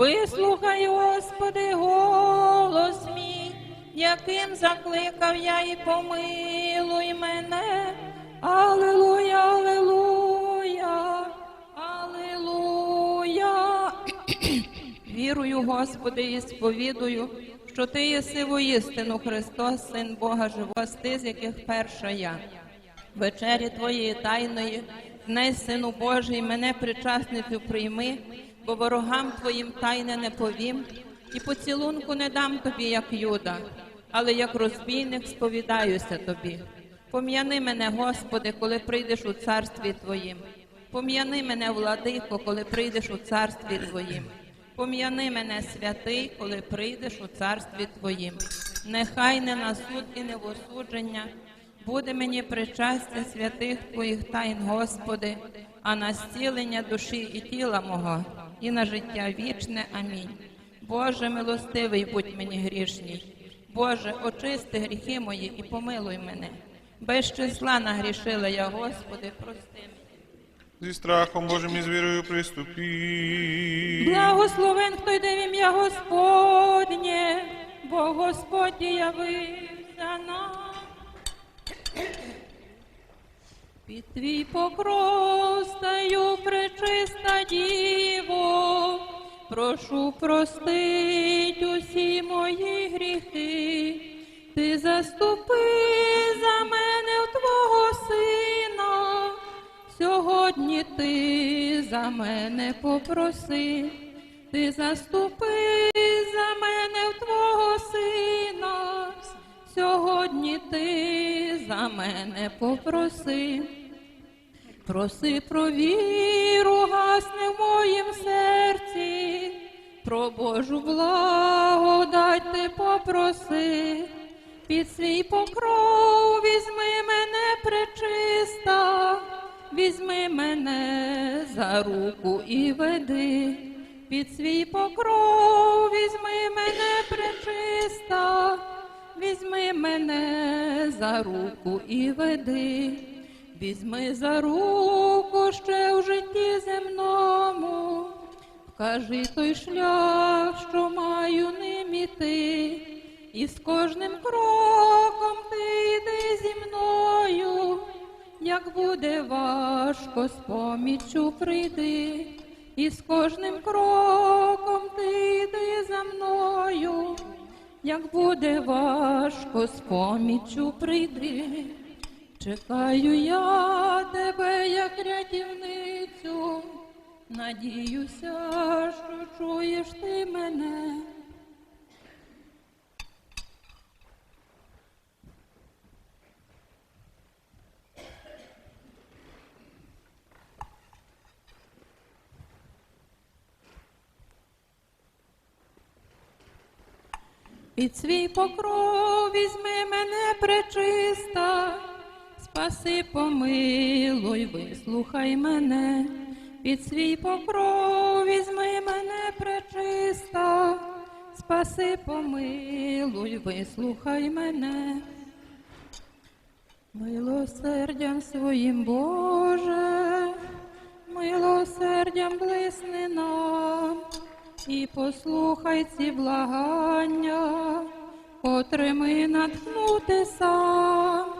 Вислухай, Господи, голос мій, яким закликав я і помилуй мене. Алілуя, алілуя, алілуя. Вірую, Господи, і сповідую, що Ти єси воістину Христос, Син Бога живого, з ти, з яких перша я. Вечері Твоєї тайної, дней, Сину Божий, мене причасницю прийми, бо ворогам Твоїм тайне не повім, і поцілунку не дам тобі, як юда, але як розбійник сповідаюся тобі. Пом'яни мене, Господи, коли прийдеш у царстві Твоїм. Пом'яни мене, владико, коли прийдеш у царстві Твоїм. Пом'яни мене, святий, коли прийдеш у царстві Твоїм. Нехай не на суд і не в осудження буде мені причастя святих Твоїх тайн, Господи, а на зцілення душі і тіла мого, і на життя вічне. Амінь. Боже милостивий, будь мені грішній. Боже, очисти гріхи мої і помилуй мене. Без числа нагрішила я, Господи, прости мене. Зі страхом Божим і з вірою приступі. Благословен, хто йде в ім'я Господнє, бо Господь явився Під твій покров пречиста діво, прошу простить усі мої гріхи, ти заступи за мене в Твого сина. Сьогодні ти за мене попроси, ти заступи за мене в твого сина. Сьогодні ти за мене попроси. Проси про віру, гасне в моїм серці, про Божу благодать ти попроси, під свій покров візьми мене пречиста, візьми мене за руку і веди, під свій покров візьми мене пречиста, візьми мене за руку і веди. Візьми за руку ще в житті земному, вкажи той шлях, що маю ним іти, і з кожним кроком ти йди зі мною, як буде важко, з поміччю прийди, і з кожним кроком ти йди за мною, як буде важко, з поміччю прийди. Чекаю я тебе, як рятівницю, надіюся, що чуєш ти мене. Під свій покров візьми мене пречиста, спаси, помилуй, вислухай мене, під свій покров візьми мене пречиста, спаси, помилуй, вислухай мене. Милосердям своїм Боже, милосердям блисни нам і послухай ці благання, котрими натхнути сам.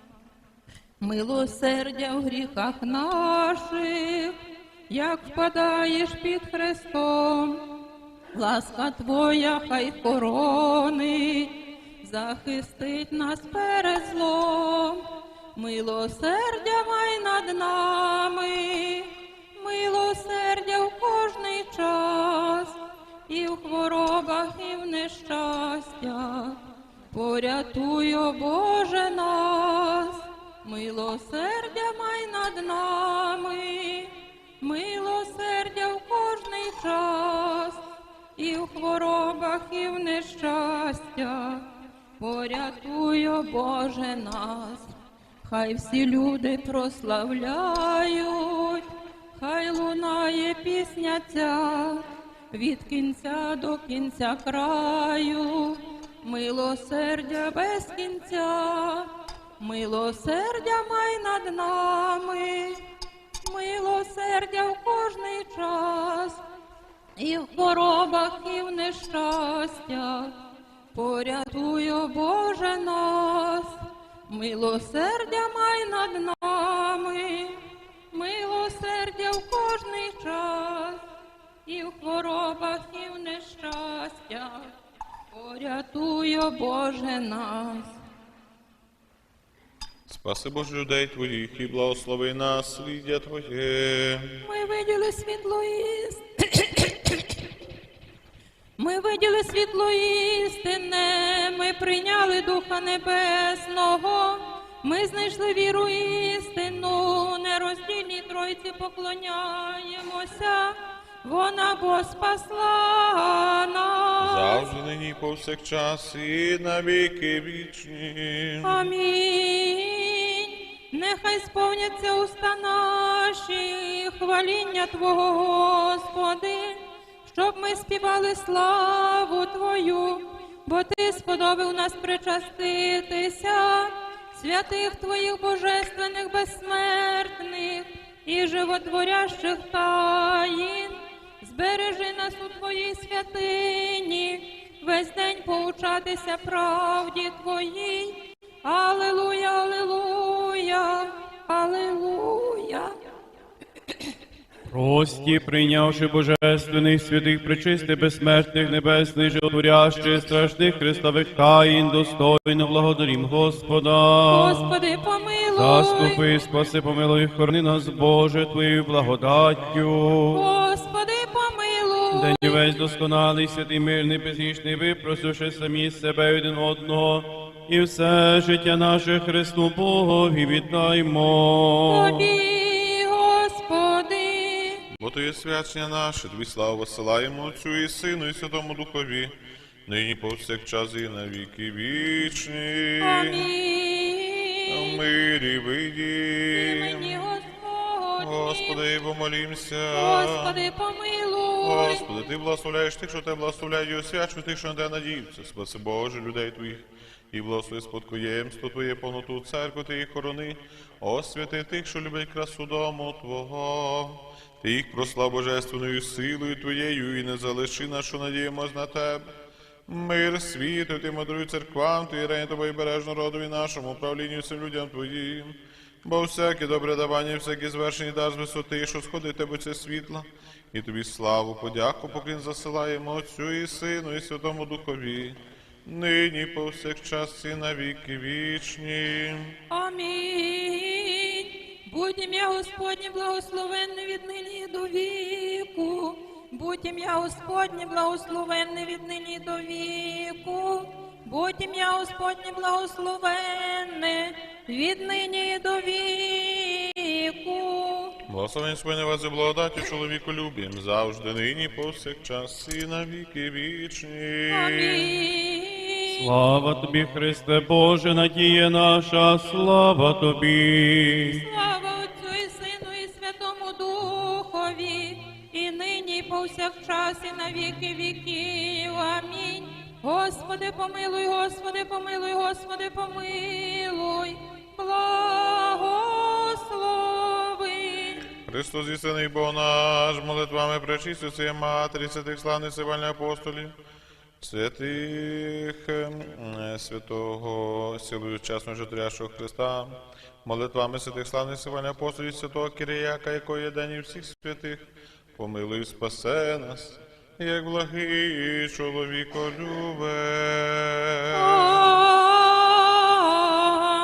милосердя в гріхах наших, як впадаєш під Христом, ласка Твоя хай хоронить, захистить нас перед злом, милосердя май над нами, милосердя в кожний час, і в хворобах, і в нещастях. Порятуй, о Боже нас, милосердя май над нами, милосердя в кожний час, і в хворобах, і в нещастях. Порятуй, о Боже нас, хай всі люди прославляють, хай лунає пісня ця від кінця до кінця краю, милосердя без кінця, милосердя май над нами, милосердя в кожний час, і в хворобах, і в нещастях. Порятуй, Боже нас, милосердя май над нами, милосердя в кожний час, і в хворобах, і в нещастях. Порятуй, Боже нас. Спаси Боже людей Твоїх і благослови нас, насліддя Твоє. Ми виділи світло іс... Ми виділи світло істине, ми прийняли Духа Небесного, ми знайшли віру істину, нероздільній Тройці поклоняємося, вона бо спасла нас. Завжди нині повсякчас і на віки вічні. Амінь. Нехай сповняться уста наші, хваління Твого, Господи, щоб ми співали славу Твою, бо Ти сподобав нас причаститися, святих Твоїх божественних безсмертних і животворящих таїн. Збережи нас у Твоїй святині, весь день поучатися правді Твоїй. Аллилуйя, аллилуйя, аллилуйя. Прості, прийнявши божественних святих, причистих, безсмертних, небесних, животворящих, страшних Христових таїн, достойно благодарім Господа. Господи, помилуй. Заступи, спаси, помилуй, хорони нас, Боже, Твоєю благодаттю. Господи, помилуй. День весь досконалий, святий, мирний, безгрішний, випросивши самі себе один одного, і все життя наше Христу Богові віддаймо. Тобі, Господи. Бо то є свячення наше, тобі славу посилаємо Отцю і Сину, і Святому Духові, нині повсякчас і на віки вічні. На Амінь. мирі вийді. Господи, помолімся. Господи, помилуй. Господи, ти благословляєш тих, що тебе благословляють, і освячуєш тих, що на тебе надіються. Спаси Боже, людей твоїх, і благослови спадкоємство Твоє, повноту церкву Ти їх хорони, освяти тих, що люблять красу дому Твого. Ти їх прослав божественною силою Твоєю, і не залиши що надіємось на Тебе. Мир світу, ти мудрую церквам, ти рейн тобою береж народові нашому, управлінню всім людям Твоїм. Бо всяке добре давання, всякий звершений дар з висоти, що сходить тебе це світла, і тобі славу, подяку, поклін засилаємо Отцю і Сину, і Святому Духові, нині повсякчас і на віки вічні. Амінь. Будь ім'я Господнє благословенне від нині до віку. Будь ім'я Господнє благословенне від нині до віку. Будь ім'я Господнє благословенне від нині до віку. Благословень спини вас і благодаті чоловіку любім, завжди нині повсякчас і на віки вічні. Амінь. Слава тобі, Христе Боже, надія наша, слава тобі. Слава Отцю і Сину і Святому Духові, і нині, і повсякчас, і на віки віків. Амінь. Господи, помилуй, Господи, помилуй, Господи, помилуй, благослови. Христос істинний Бог наш, молитвами пречистив цієї матері, святих славних сивальних апостолів, святих ем, е, святого силою чесного житрящого Христа, молитвами святих славних сивальних апостолів, святого Кирияка, якої є день і всіх святих, помилуй, спасе нас, як благий чоловіколюбе.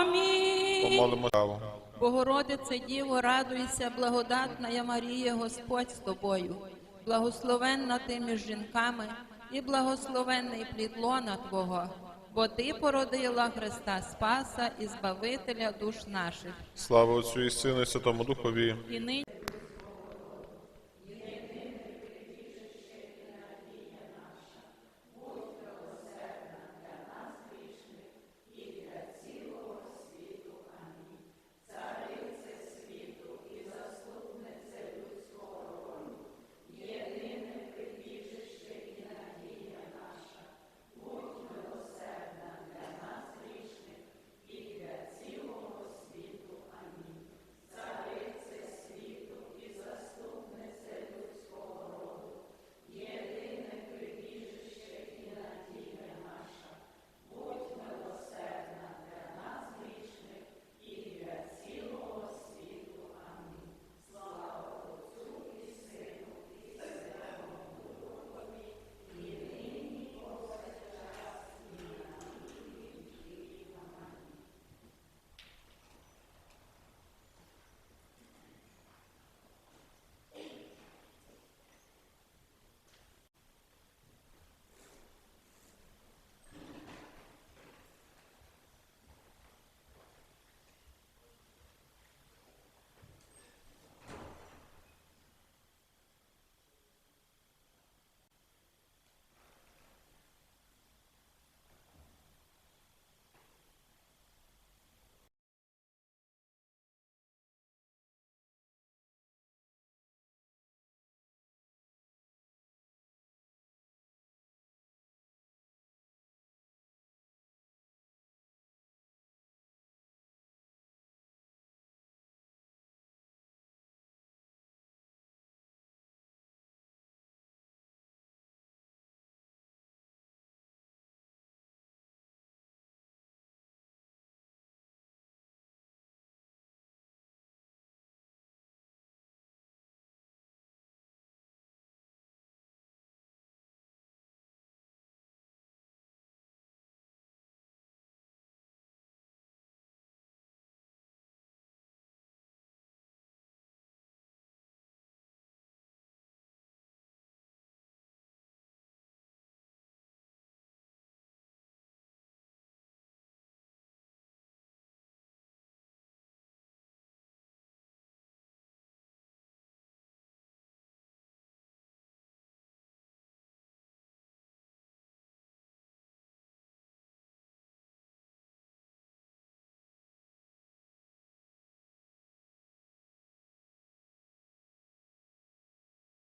Амінь. Помолимо славу. Богородице Діво, радуйся, благодатна я Марія, Господь з тобою, благословенна ти між жінками, і благословенний плід лона Твого, бо Ти породила Христа Спаса і Збавителя душ наших. Слава Отцю і Сину і Святому Духові. І нині